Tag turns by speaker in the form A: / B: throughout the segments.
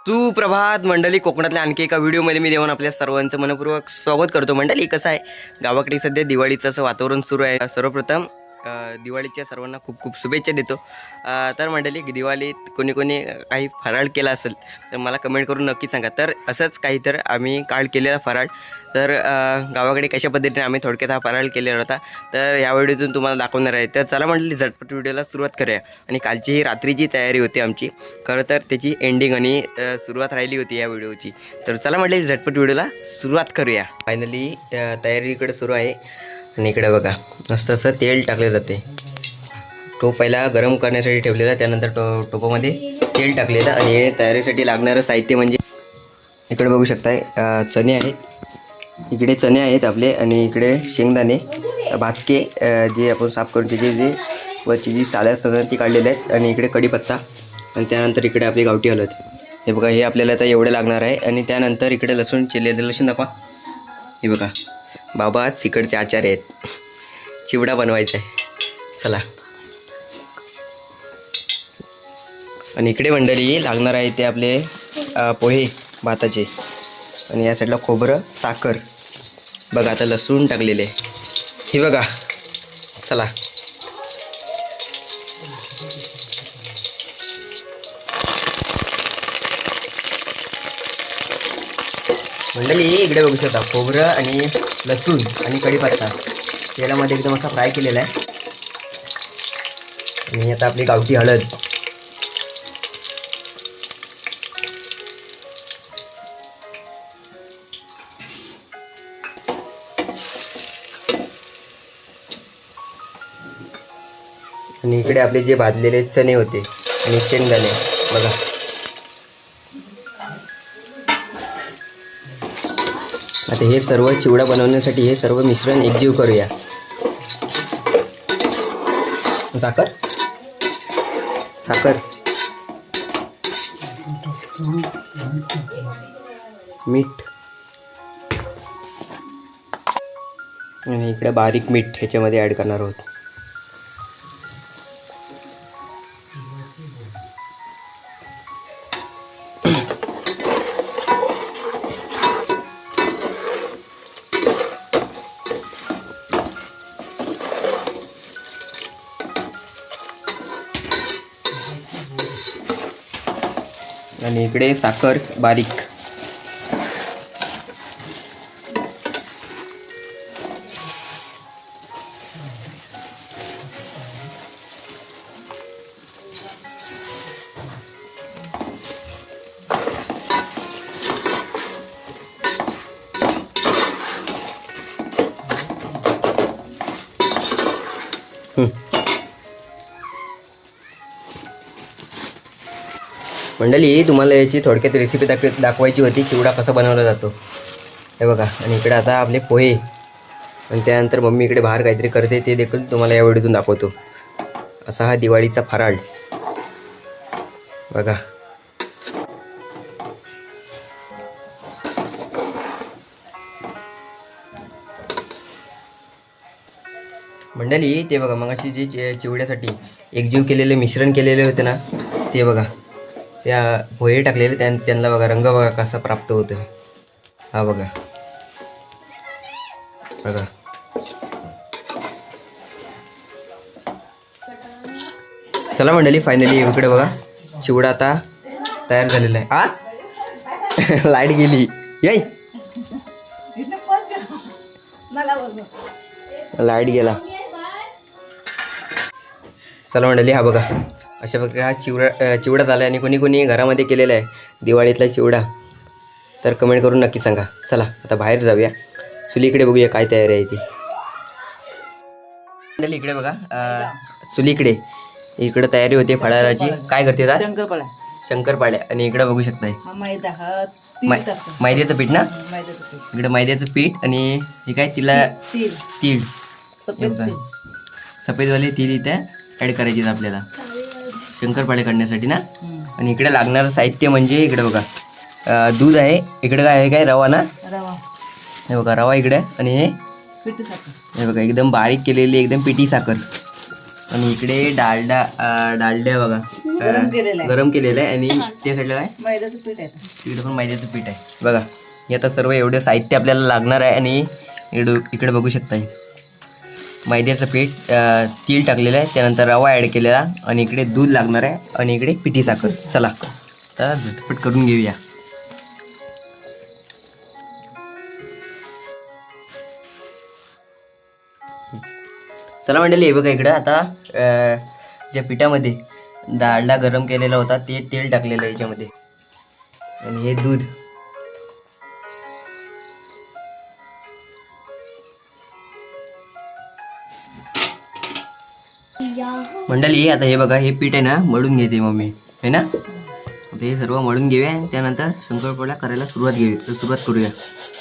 A: सुप्रभात मंडळी कोकणातल्या आणखी एका व्हिडिओमध्ये मी देऊन आपल्या सर्वांचं मनपूर्वक स्वागत करतो. मंडळी कसं आहे? गावाकडे सध्या दिवाळीचं असं वातावरण सुरू आहे. सर्वप्रथम दिवाळीच्या सर्वांना खूप खूप शुभेच्छा देतो. तर मंडळी दिवाळीत कोणी कोणी काही फराळ केला असेल तर मला कमेंट करून नक्की सांगा. तर असंच काही तर आम्ही काल केलेला फराळ. तर गावाकडे कशा पद्धतीने आम्ही थोडक्यात हा फराळ केलेला होता तर या व्हिडिओतून तुम्हाला दाखवणार आहे. तर चला मंडळी झटपट व्हिडिओला सुरुवात करूया. आणि कालची ही रात्रीची तयारी होती आमची. खरं तर त्याची एंडिंग आणि सुरुवात राहिली होती या व्हिडिओची. तर चला म्हटलं झटपट व्हिडिओला सुरुवात करूया. फायनली तयारी इकडे सुरू आहे. आणि इकडे बघा मस्त असं तेल टाकले जाते. टोप पहिला गरम करण्यासाठी ठेवलेला त्यानंतर टो टोपामध्ये तेल टाकलेलं आणि हे तयारीसाठी लागणारं साहित्य म्हणजे इकडे बघू शकताय चणे आहेत. इकडे चणे आहेत आपले आणि इकडे शेंगदाणे भाजके जे आपण साफ करून त्याचे जे वरची जी साल्या असतात ती काढलेले आहेत. आणि इकडे कढीपत्ता आणि त्यानंतर इकडे आपली गावठी हलत हे बघा हे आपल्याला आता एवढे लागणार आहे. आणि त्यानंतर इकडे लसूण चिरलेलं लसूण दाखवा. हे बघा. बाबा आज इकडचे आचार्य आहेत. चिवडा बनवायचा आहे. चला. आणि इकडे मंडळी लागणार आहे ते आपले पोहे भाताचे. आणि या साईडला खोबरं साखर. बघा आता लसूण टाकलेले हे बघा. चला. मंडळी इकडे बघू शकता खोबरं आणि लसूण आणि कढीपत्ता. तेलामध्ये एकदम असा फ्राय केलेला आहे. आणि आता आपली गावठी हळद. आणि इकडे आपले जे भाजलेले चणे होते आणि शेंगदाणे. बघा. आता हे सर्व चिवडा बनवण्यासाठी हे सर्व मिश्रण एकजीव करूया. साखर? साखर. मीठ. आणि इकडे बारीक मीठ ह्याच्यामध्ये ॲड करणार आहोत. आणि इकडे साखर बारीक Hmm. मंडळी तुम्हाला याची थोडक्यात रेसिपी दाख दाखवायची होती चिवडा कसा बनवला जातो. हे बघा आणि इकडे आता आपले पोहे. आणि त्यानंतर मम्मी इकडे बाहेर काहीतरी करते ते देखील तुम्हाला या व्हिडिओतून दाखवतो. असा हा दिवाळीचा फराळ. बघा. मंडळी ते बघा मग अशी जे चि- चिवड्यासाठी एकजीव केलेले मिश्रण केलेले होते ना ते बघा. त्या पोहे टाकलेले त्यां त्यांना बघा रंग बघा कसा प्राप्त होतो हा बघा. बघा. चला मंडळी फायनली इकडे बघा. चिवडा आता तयार झालेला आहे. आ? लाइट गेली. येई. लाइट गेला. चला मंडळी हा बघा. अशा प्रकारे हा चिवडा चिवडा झाला आणि कोणी कोणी घरामध्ये केलेला आहे. दिवाळीतला चिवडा. तर कमेंट करून नक्की सांगा. चला आता बाहेर जाऊया. चुलीकडे बघूया काय तयारी आहे ती. मंडळी इकडे बघा. चुलीकडे इकडे. तयारी होते फळाराची. काय करते आज
B: शंकरपाळ्या.
A: शंकरपाड्या आणि इकडे बघू शकताय. मैद्याचं पीठ ना? इकडे मैद्याचं पीठ आणि हे काय तिला
B: तीळ. सफेद
A: सफेदवाले तीळ इथे ॲड करायचे आपल्याला. शंकरपाळे करण्यासाठी ना. आणि इकडे लागणारं साहित्य म्हणजे इकडे बघा. दूध आहे. इकडे काय आहे? काय रवा ना?
B: रवा.
A: हे बघा रवा इकडे. आणि हे?
B: पिठी साखर.
A: हे बघा एकदम बारीक केलेली एकदम पिठी साखर. आणि इकडे डालडा अं, डालडा बघा.
B: गरम केलेलं आहे.
A: आणि त्या साईडला काय?
B: मैद्याचं पीठ आहे
A: तिकडे पण मैद्याचं पीठ आहे. बघा हे आता सर्व एवढे साहित्य आपल्याला लागणार आहे. आणि इकडे इकडे बघू शकता मैद्याचं पीठ अं, तीळ टाकलेलं आहे. त्यानंतर रवा ॲड केलेला आणि इकडे दूध लागणार आहे आणि इकडे पिठी साखर. चला. तर झटपट करून घेऊया. चला मंडळी हे बघा इकडं. आता ज्या पिठामध्ये डाळडा गरम केलेला होता ते तेल टाकलेलं आहे याच्यामध्ये. आणि हे दूध. मंडळी आता हे बघा हे पीठ आहे ना मळून घेते मम्मी. है ना? आता हे सर्व मळून घेऊया आणि त्यानंतर शंकरपोळ्या करायला सुरुवात घेऊ सुरुवात करूया.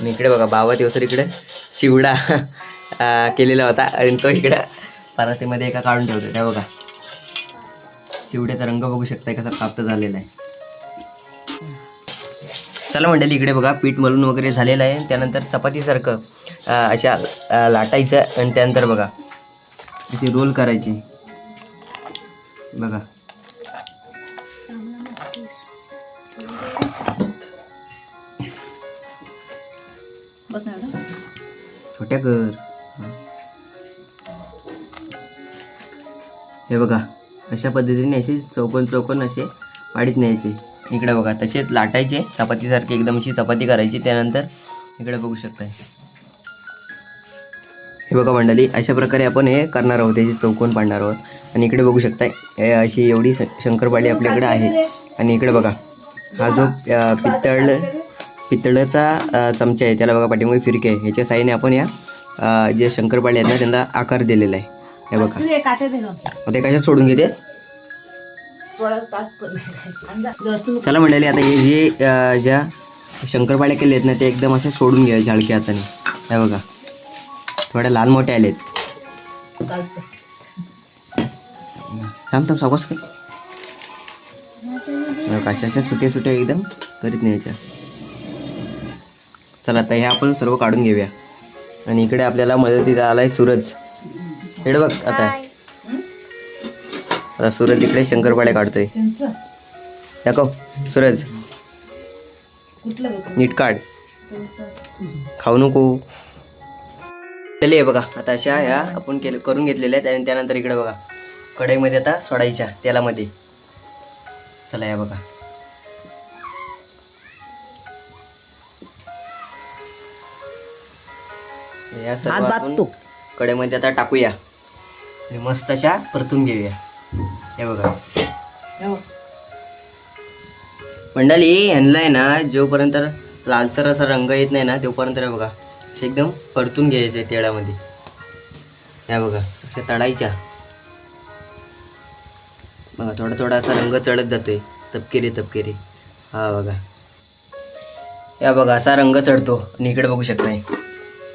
A: आणि इकडे बघा बाबा दिवस इकडे. चिवडा केलेला होता. आणि तो इकडे परातीमध्ये एका काढून ठेवतो त्या बघा. चिवड्याचा रंग बघू शकताय कसा प्राप्त झालेला आहे. चला मंडळी इकडे बघा पीठ मळून वगैरे झालेलं आहे. त्यानंतर चपातीसारखं अशा लाटायचं आणि त्यानंतर बघा असे रोल करायचे. बघा? छोट्या कर हे बघा अशा पद्धतीने असे चौकोन चौकोन असे पाडीत न्यायचे. इकडे बघा तसेच लाटायचे चपातीसारखे एकदम अशी चपाती करायची त्यानंतर इकडे बघू शकताय. हे बघा मंडळी अशा प्रकारे आपण हे करणार आहोत याचे चौकोन पाडणार आहोत. आणि इकडे बघू शकताय हे अशी एवढी शंकरपाळी आपल्याकडे आहे. आणि इकडे बघा हा जो पितळ पितळाचा चमचा आहे त्याला बघा पाठीमागे फिरके आहे. ह्याच्या साईने आपण या जे शंकरपाळी आहेत ना त्यांना आकार दिलेला आहे. हे बघा. ते कशात सोडून घेते? चला मंडळी आता हे जे ज्या शंकरपाळ्या केल्या आहेत ना ते एकदम असे सोडून घ्यायचे हलक्या हाताने. हे बघा. थोड्या लहान मोठ्या आलेत. थांब थांब सावकाश कर. कशा अशा सुट्या सुट्या एकदम करीत न्यायच्या चला आता हे आपण सर्व काढून घेऊया. आणि इकडे आपल्याला मदतीला आलाय सूरज. इकडे बघ आता. आता सूरज इकडे शंकरपाड्या काढतोय. दाखव सूरज. नीट काढ. खाऊ नको. चले हे बघा. आता अशा ह्या आपण केलं करून घेतलेल्या आहेत आणि त्यानंतर इकडे बघा. कढईमध्ये आता सोडायच्या तेलामध्ये. चला या बघा. या सर्व आपण. कढईमध्ये आता टाकूया. आणि मस्त अशा परतून घेऊया. हे बघा.
B: हो.
A: मंडळी ह्यांना आहे ना जोपर्यंत लालसर असा रंग येत नाही ना तोपर्यंत हे बघा. असे एकदम परतून घ्यायचे तेळामध्ये या बघा अशा तळायच्या बघा थोडा थोडा असा रंग चढत जातोय तपकिरी तपकिरी. हा बघा. या बघा असा रंग चढतो आणि इकडे बघू शकताय.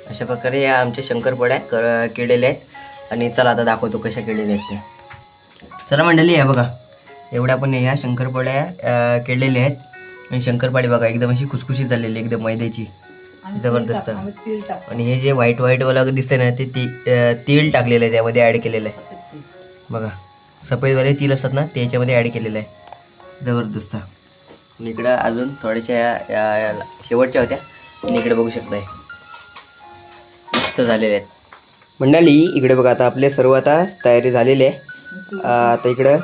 A: अशा प्रकारे या आमच्या शंकरपोळ्या कर केलेल्या आहेत. आणि चला आता दाखवतो कशा केलेल्या आहेत त्या. चला मंडळी या बघा. एवढ्या पण या शंकरपाड्या केलेल्या आहेत. आणि शंकरपाळी बघा एकदम अशी खुसखुशीत झालेली एकदम मैद्याची. जबरदस्त.
B: तेल तेल
A: आणि हे जे व्हाईट व्हाईट वाला दिसतंय ना ते ती तीळ टाकलेलं आहे त्यामध्ये ॲड केलेलं आहे. बघा सफेदवाले तीळ असतात ना ते याच्यामध्ये ॲड केलेलं आहे. जबरदस्त. आणि इकडं अजून थोड्याशा या- या- शेवटच्या होत्या. आणि इकडे बघू शकताय. मस्त झालेले आहेत. मंडळी इकडे बघा आता आपले सर्व आता तयारी झालेली आहे. आता इकडं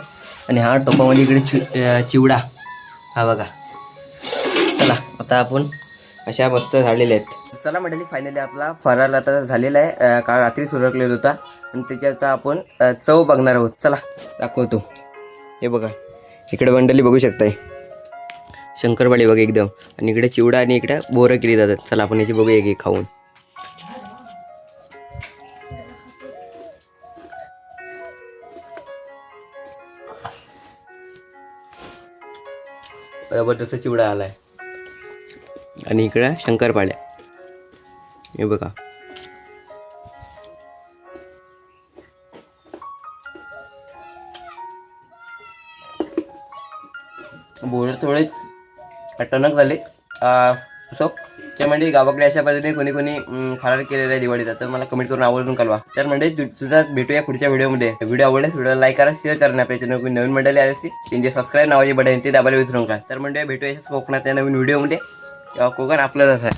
A: आणि हा टोपामध्ये इकडे चिवडा. हा बघा. चला आता आपण अशा मस्त झालेल्या आहेत. चला मंडळी फायनली आपला फराळ आता झालेला आहे. काल रात्री सुरकलेला होता. आणि त्याच्याचा आपण चव बघणार आहोत. चला दाखवतो. हे बघा इकडे मंडळी बघू शकताय. शंकरपाळी बघा एकदम. आणि इकडे चिवडा आणि इकडे बोरं केली जातात. चला आपण याची बघू एक एक खाऊन. जबरदस्त चिवडा आलाय. आणि इकडं शंकरपाळ्या. हे बघा. बोर थोडे अटणक झाले. सो ते म्हणजे गावाकडे अशा पद्धतीने कोणी कोणी फरार केलेला आहे दिवाळीचा. तर मला कमेंट करून आवडून कळवा. तर म्हणजे सुद्धा तुझा भेटूया पुढच्या व्हिडिओमध्ये. व्हिडिओ आवडला व्हिडिओ लाईक करा शेअर करा आपल्या चॅनल नवीन मंडळी आली असतील त्यांचे सबस्क्राईब नावाचे बटन ते दाबायला विसरू नका. तर म्हणजे भेटूया कोकणात त्या नवीन व्हिडिओमध्ये. तेव्हा कोकण आपलं आहे.